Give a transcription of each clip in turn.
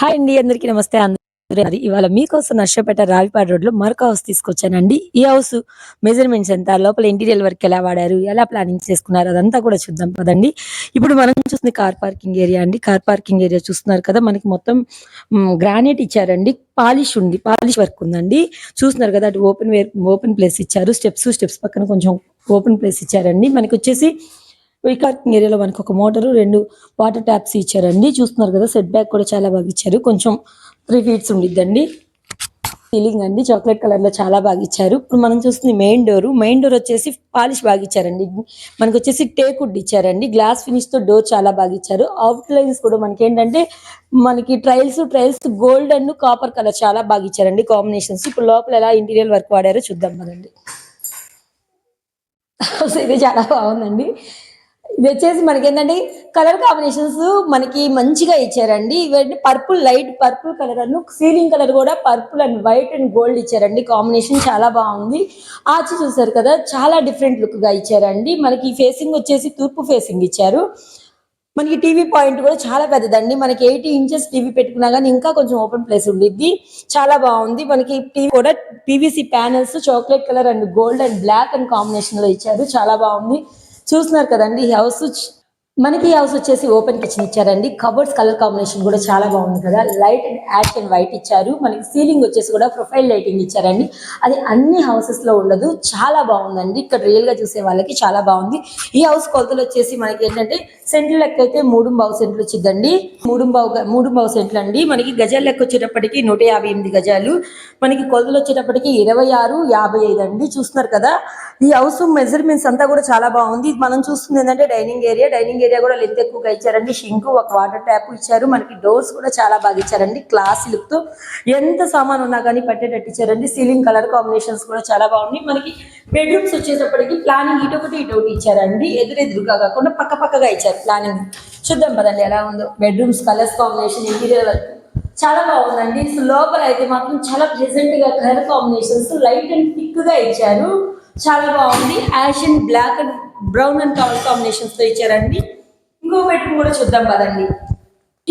Hi అండి అందరికీ నమస్తే. అందరూ అది ఇవాళ మీకోసం నర్సపేట రావిపాడు రోడ్లో మరొక హౌస్ తీసుకొచ్చానండి. ఈ హౌస్ మెజర్మెంట్స్ ఎంత లోపల ఇంటీరియర్ వర్క్ ఎలా వాడారు ఎలా ప్లానింగ్ చేసుకున్నారు అదంతా కూడా చూద్దాం కదండి ఇప్పుడు మనం చూస్తుంది కార్ పార్కింగ్ ఏరియా అండి. కార్ పార్కింగ్ ఏరియా చూస్తున్నారు కదా మనకి మొత్తం గ్రానైట్ ఇచ్చారండి. పాలిష్ ఉంది పాలిష్ వర్క్ ఉందండి. చూస్తున్నారు కదా అటు ఓపెన్ ఓపెన్ ప్లేస్ ఇచ్చారు. స్టెప్స్ స్టెప్స్ పక్కన కొంచెం ఓపెన్ ప్లేస్ ఇచ్చారండి. మనకి వచ్చేసి ఈ ఏరియాలో మనకు ఒక మోటారు రెండు వాటర్ ట్యాప్స్ ఇచ్చారండి. చూస్తున్నారు కదా సెట్ బ్యాక్ కూడా చాలా బాగా ఇచ్చారు. కొంచెం త్రీ ఫీట్స్ ఉండిద్దండి. సీలింగ్ అండి చాక్లెట్ కలర్లో చాలా బాగా ఇచ్చారు. ఇప్పుడు మనం చూస్తుంది మెయిన్ డోర్ మెయిన్ డోర్ వచ్చేసి పాలిష్ బాగా ఇచ్చారండి. మనకి వచ్చేసి టేక్ వుడ్ ఇచ్చారండి. గ్లాస్ ఫినిష్తో డోర్ చాలా బాగా ఇచ్చారు. అవుట్ లైన్స్ కూడా మనకి ఏంటంటే మనకి trails trails gold and copper colour చాలా బాగా ఇచ్చారండి. కాంబినేషన్స్ ఇప్పుడు లోపల ఎలా ఇంటీరియర్ వర్క్ వాడారో చూద్దాం కదండి ఇది చాలా బాగుందండి. ఇది వచ్చేసి మనకి ఏంటంటే కలర్ కాంబినేషన్స్ మనకి మంచిగా ఇచ్చారండి. ఇవన్నీ పర్పుల్ లైట్ పర్పుల్ కలర్ అను సీలింగ్ కలర్ కూడా purple and white and gold ఇచ్చారండి. కాంబినేషన్ చాలా బాగుంది. ఆచి చూసారు కదా చాలా డిఫరెంట్ లుక్గా ఇచ్చారండి. మనకి ఫేసింగ్ వచ్చేసి తూర్పు ఫేసింగ్ ఇచ్చారు. మనకి టీవీ పాయింట్ కూడా చాలా పెద్దదండి. మనకి ఎయిటీ ఇంచెస్ టీవీ పెట్టుకున్నా కానీ ఇంకా కొంచెం ఓపెన్ ప్లేస్ ఉండిద్ది. చాలా బాగుంది. మనకి టీవీ కూడా PVC panels chocolate colour and gold and black and కాంబినేషన్లో ఇచ్చారు. చాలా బాగుంది. చూస్తున్నారు కదండి ఈ హౌస్ మనకి ఈ హౌస్ వచ్చేసి ఓపెన్ కిచెన్ ఇచ్చారండి. కబోర్డ్స్ కలర్ కాంబినేషన్ కూడా చాలా బాగుంది కదా. Light and ash and white ఇచ్చారు. మనకి సీలింగ్ వచ్చేసి కూడా ప్రొఫైల్ లైటింగ్ ఇచ్చారండి. అది అన్ని హౌసెస్లో ఉండదు. చాలా బాగుందండి. ఇక్కడ రియల్గా చూసే వాళ్ళకి చాలా బాగుంది. ఈ హౌస్ కొలతలు వచ్చేసి మనకి ఏంటంటే సెంట్లు లెక్క అయితే మూడు బావు సెంట్లు వచ్చిందండి. మూడు బావు మూడు బావు సెంట్లు అండి మనకి గజాల లెక్క వచ్చేటప్పటికి నూట యాభై ఎనిమిది గజాలు. మనకి కొలతలు వచ్చేటప్పటికి ఇరవై ఆరు యాభై ఐదు అండి. చూస్తున్నారు కదా? ఈ హౌస్ మెజర్మెంట్స్ అంతా కూడా చాలా బాగుంది. మనం చూస్తుంది ఏంటంటే డైనింగ్ ఏరియా. డైనింగ్ ఏరియా కూడా లెంత్ ఎక్కువగా ఇచ్చారండి. షింక్ ఒక వాటర్ ట్యాప్ ఇచ్చారు. మనకి డోర్స్ కూడా చాలా బాగా ఇచ్చారండి. క్లాస్ లుక్తో ఎంత సామాన్ ఉన్నా కానీ పట్టేటట్టు ఇచ్చారండి. సీలింగ్ కలర్ కాంబినేషన్స్ కూడా చాలా బాగున్నాయి. మనకి బెడ్రూమ్స్ వచ్చేటప్పటికి ప్లానింగ్ ఇటు ఒకటి ఇటు ఒకటి ఇచ్చారండి. ఎదురెదురుగా కాకుండా పక్క పక్కగా ఇచ్చారు ప్లానింగ్ చూద్దాం పదండి ఎలా ఉందో. బెడ్రూమ్స్ కలర్స్ కాంబినేషన్ ఇంటీరియర్ చాలా బాగుందండి. సో లోపల అయితే మాత్రం చాలా ప్రెజెంట్గా కలర్ కాంబినేషన్స్ లైట్ అండ్ థిక్గా ఇచ్చారు. చాలా బాగుంది. Ash and black and brown and colour కాంబినేషన్స్తో ఇచ్చారండి. ఇంకో బెడ్రూమ్ కూడా చూద్దాం పదండి.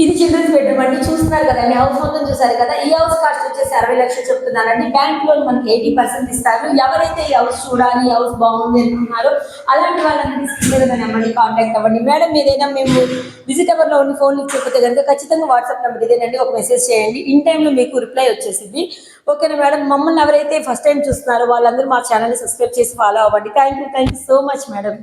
ఇది చిల్డ్రన్స్ బెడ్రూమ్ అండి. చూస్తున్నారు కదండి హౌస్ మొత్తం చూసారు కదా ఈ హౌస్ కాస్ట్ వచ్చేసి అరవై లక్షలు చెప్తున్నారండి. బ్యాంక్ లోన్ మనకి ఎయిటీ పర్సెంట్ ఇస్తారు. ఎవరైతే ఈ హౌస్ చూడాలి ఈ హౌస్ బాగుంది అనుకున్నారో అలాంటి వాళ్ళని స్క్రీన్ నెంబర్ని కాంటాక్ట్ అవ్వండి. మేడం ఏదైనా మేము విజిట్లో ఉన్న ఫోన్ ఇచ్చకపోతే కనుక ఖచ్చితంగా వాట్సాప్ నెంబర్ ఇదేనండి. ఒక మెసేజ్ చేయండి. ఇన్ టైంలో మీకు రిప్లై వచ్చేసింది. ఓకేనా మేడం మమ్మల్ని ఎవరైతే ఫస్ట్ టైం చూస్తున్నారో వాళ్ళందరూ మా ఛానల్ని సబ్స్క్రైబ్ చేసి ఫాలో అవ్వండి. Thank you thank you so much madam